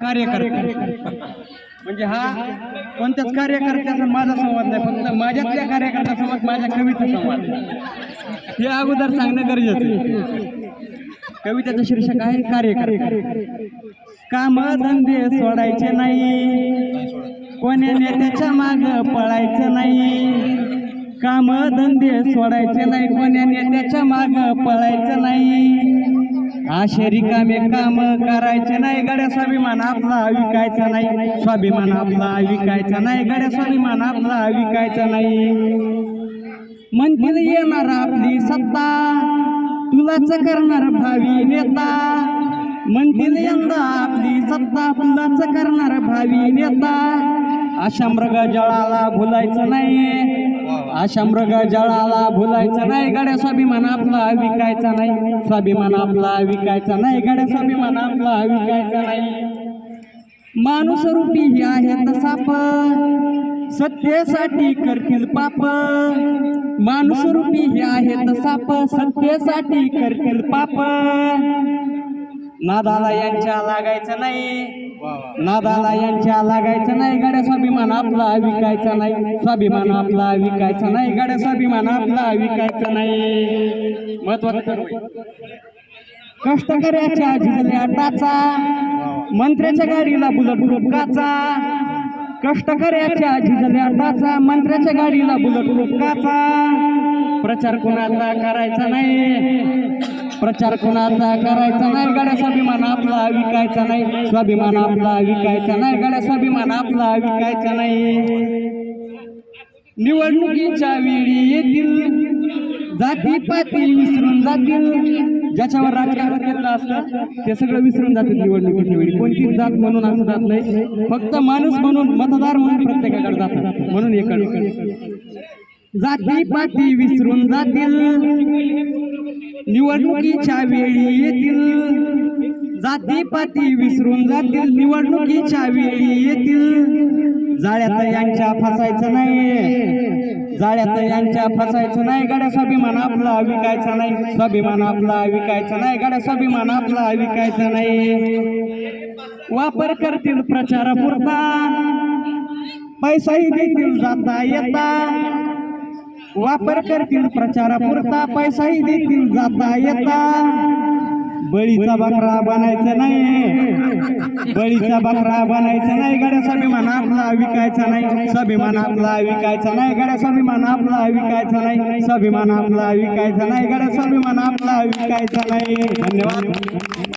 कार्यकर्ता. म्हणजे हा कोणत्याच कार्यकर्त्याचा माझा संवाद नाही फक्त माझ्यातल्या कार्यकर्त्यासोबत माझ्या कविता संवाद. हे अगोदर सांगणं गरजेचं आहे. कवितेचं शीर्षक आहे कार्यकर्ता. काम धंदे सोडायचे नाही. कोण्या नेत्याच्या माग पळायचं नाही. काम धंदे सोडायचे नाही. कोण्या नेत्याच्या माग पळायचं नाही. असे रिकामे काम करायचे नाही. गड्या स्वाभिमान आपला विकायचा नाही. स्वाभिमान आपला विकायचा नाही. गड्या स्वाभिमान आपला विकायचा नाही. म्हणतील येणार आपली सत्ता. तुलाच करणार भावी नेता. म्हणतील यंदा आपली सत्ता. तुलाच करणार भावी नेता. अशा मृग जळाला भुलायचं नाही. अशा मृग जळाला भुलायचं नाही. गड्या स्वाभिमान आपला विकायचा नाही. स्वाभिमान आपला विकायचा नाही. गड्या स्वाभिमान आपला विकायचा नाही. माणूस रूपी ही आहेत साप सत्तेसाठी करतील पाप. माणूस रूपी ही आहेत साप सत्तेसाठी करतील पाप. नादाला यांच्या लागायचं नाही. नादाला यांच्या लागायचं नाही गाड्या स्वाभिमान आपला विकायचा नाही. स्वाभिमान आपला विकायचा नाही गाड्या स्वाभिमान आपला विकायचा नाही. महत्वाचं कष्टकऱ्याच्या झिजल्या टाचा मंत्र्याच्या गाडीला बुलट रुपकाचा कष्टकऱ्याच्या झिजल्या टाचा मंत्र्याच्या गाडीला बुलट रुपकाचा प्रचार कुणाचा करायचा नाही? प्रचार कुणाचा करायचा नाही? गड्या स्वाभिमान आपला विकायचा नाही. स्वाभिमान आपला विकायचा नाही. गड्या स्वाभिमान आपला विकायचा नाही. निवडणुकीच्या वेळी येतील जाती पाती विसरून जातील. ज्याच्यावर राजकारण केलेलं असतं ते सगळं विसरून जातील निवडणुकीच्या वेळी. कोणतीच जात म्हणून असं जात नाही. फक्त माणूस म्हणून मतदार म्हणून प्रत्येकाकडे जातात. म्हणून एकडे जाती पाती विसरून जातील. निवडणुकीच्या वेळी येतील. जाती पाती विसरून जातील. निवडणुकीच्या वेळी येतील. जाळ्यात यांच्या फसायचं नाही. जाळ्यात यांच्या फसायचं नाही. गाड्या स्वाभिमान आपला विकायचा नाही. स्वाभिमान आपला विकायचा नाही. गाड्या स्वाभिमान आपला विकायचा नाही. वापर करतील प्रचारापुरता. पैसाही देतील जाता येता. वापर करतील प्रचारापुरता पैसाही देतील जाता येता. बळीचा बकरा बनायचा नाही. बळीचा बकरा बनायचा नाही. गड्या स्वाभिमान आपला विकायचा नाही. स्वाभिमान आपला विकायचा नाही. गड्या स्वाभिमान आपला विकायचा नाही. स्वाभिमान आपला विकायचा नाही. गड्या स्वाभिमान आपला विकायचा नाही. धन्यवाद.